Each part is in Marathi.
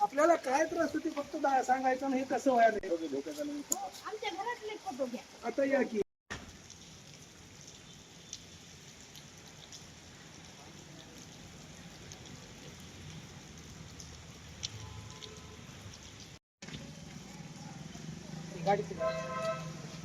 आपल्याला काय त्रास होती फक्त सांगायचं हे कसं व्हायला आमच्या घरातले फोटो घ्या. आता या की.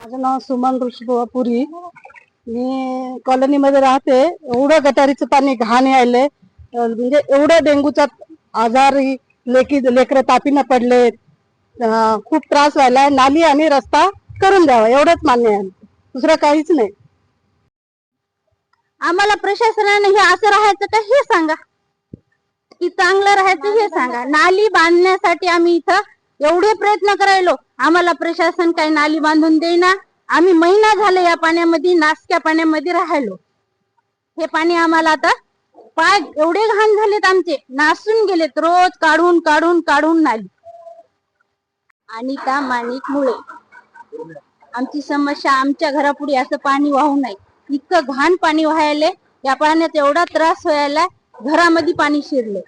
माझं नाव सुमन ऋषीबुवा पुरी. मी कॉलनीमध्ये राहते. एवढं गटारीचं पाणी घाण यायलंय. म्हणजे एवढं डेंग्यूचा आजारी लेकी लेकरं तापीनं पडले खूप त्रास व्हायलाय. नाली आणि रस्ता करून द्यावा एवढंच मान्य आहे दुसरं काहीच नाही. आम्हाला प्रशासनाने हे असं राहायचं का हे सांगा. की चांगलं राहायचं हे सांगा. नाली बांधण्यासाठी आम्ही इथं एवढे प्रयत्न करायलो. आम्हाला प्रशासन काही नाली बांधून देईना. आम्ही महिना झाले या पाण्यामध्ये नासक्या पाण्यामध्ये राहिलो. हे पाणी आम्हाला आता पाय एवढे घाण झालेत आमचे. नासून गेलेत रोज काढून काढून काढून नाली. अनिता माणिक मुळे आमची समस्या आमच्या घरापुढे असं पाणी वाहू नये. इतकं घाण पाणी व्हायले या पाण्यात एवढा त्रास व्हायला घरामध्ये पाणी शिरले.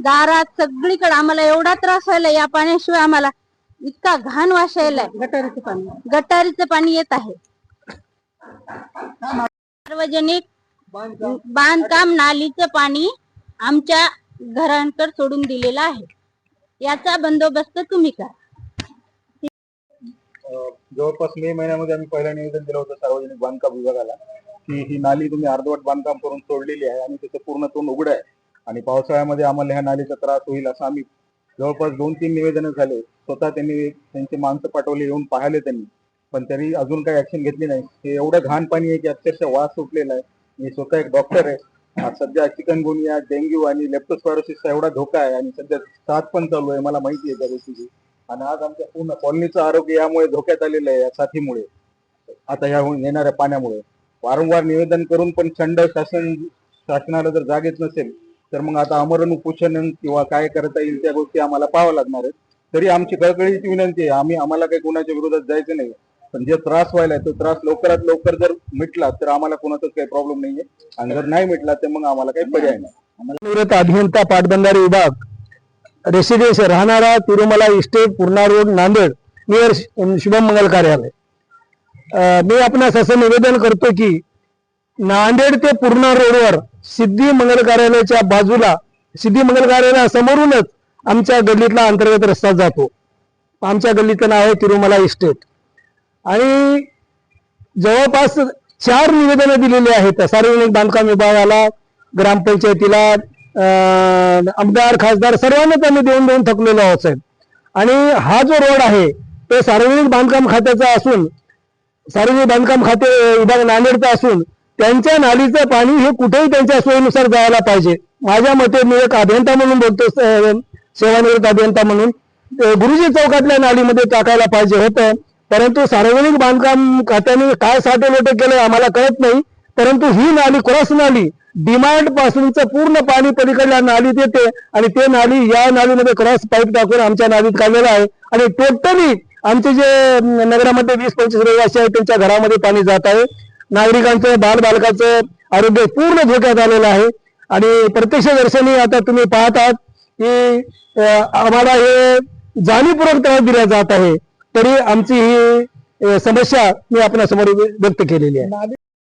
दारात सगळीकडे आम्हाला एवढा त्रास व्हायला या पाण्याशिवाय आम्हाला इतका घाण वास यायलाय गटारीचं पाणी. गटारीचं पाणी येत आहे. सार्वजनिक बांधकाम. नालीचं पाणी आमच्या घरांकडे सोडून दिलेलं आहे. याचा बंदोबस्त तुम्ही करा. जवळपास मे महिन्यामध्ये आम्ही पहिलं निवेदन दिलं होतं सार्वजनिक बांधकाम विभागाला की ही नाली तुम्ही अर्धवट बांधकाम करून सोडलेली आहे आणि त्याचं पूर्ण तोंड उघड आहे. आणि पावसाळ्यामध्ये आम्हाला ह्या नालीचा त्रास होईल असं आम्ही जवळपास दोन तीन निवेदनं झाले. स्वतः त्यांनी त्यांचे माणसं पाठवले येऊन पाहिले त्यांनी. पण त्यांनी अजून काही ऍक्शन घेतली नाही. हे एवढं घाण पाणी आहे की अक्षरशः वास सुटलेला आहे. मी स्वतः एक डॉक्टर आहे. सध्या चिकनगुनिया डेंग्यू आणि लेप्टोस्पायरोसिसचा एवढा धोका आहे आणि सध्या साथ पण चालू आहे मला माहिती आहे त्या गोष्टीची. आणि आज आमच्या पूर्ण कॉलनीचं आरोग्य यामुळे धोक्यात आलेलं आहे या साथीमुळे. आता ह्या येणाऱ्या पाण्यामुळे. वारंवार निवेदन करून पण थंड शासन शासनाला जर जागेच नसेल तर मग आता आमरण उपोषण किंवा काय करता येईल त्या गोष्टी आम्हाला पाहावं लागणार आहेत. तरी आमची कळकळीची विनंती आहे. आम्ही आम्हाला काही कोणाच्या विरोधात जायचं नाही. पण जे त्रास व्हायला तो त्रास लवकरात लवकर जर मिटला तर आम्हाला कोणाचाच काही प्रॉब्लेम नाहीये. आणि जर नाही मिटला तर मग आम्हाला काही पर्याय नाही. अभियंता पाटबंधारे विभाग रेसिडेन्स राहणारा Tirumala estate Purna road Nanded near Shubham Mangal कार्यालय. मी आपणास असं निवेदन करतो की नांदेड ते पूर्णा रोडवर सिद्धी मंगल कार्यालयाच्या बाजूला सिद्धी मंगल कार्यालयासमोरूनच आमच्या गल्लीतला अंतर्गत रस्ता जातो. आमच्या गल्लीचं नाव आहे तिरुमला इस्टेट. आणि जवळपास चार निवेदनं दिलेली आहेत. सार्वजनिक बांधकाम विभागाला ग्रामपंचायतीला आमदार खासदार सर्वांना त्यांनी देऊन देऊन थकलेलो आहोत साहेब. आणि हा जो रोड आहे तो सार्वजनिक बांधकाम खात्याचा असून सार्वजनिक बांधकाम खाते विभाग नांदेडचा असून त्यांच्या नालीचं पाणी हे कुठेही त्यांच्या सोयीनुसार जायला पाहिजे. माझ्या मते मी एक अभियंता म्हणून बोलतो सेवानिवृत्त अभियंता म्हणून गुरुजी चौकातल्या नालीमध्ये टाकायला पाहिजे होतं. परंतु सार्वजनिक बांधकाम खात्याने काय साठे केले आम्हाला कळत नाही. परंतु ही नाली क्रॉस नाली डिमांड पासूनच पूर्ण पाणी पलीकडल्या नालीत येते आणि ते नाली या नालीमध्ये क्रॉस पाईप टाकून आमच्या नालीत काढलेलं आहे. आणि टोटली आमचे जे नगरामध्ये वीस पंचवीस रहिवासी आहेत त्यांच्या घरामध्ये पाणी जात आहे. नागरिकांचं बाल बालकाचं आरोग्य पूर्ण धोक्यात आलेलं आहे. आणि प्रत्यक्ष दर्शनी आता तुम्ही पाहत आहात की आम्हाला हे जाणीवपूर्वक त्रास दिला जात आहे. तरी आमची ही समस्या मी आपल्यासमोर व्यक्त केलेली आहे.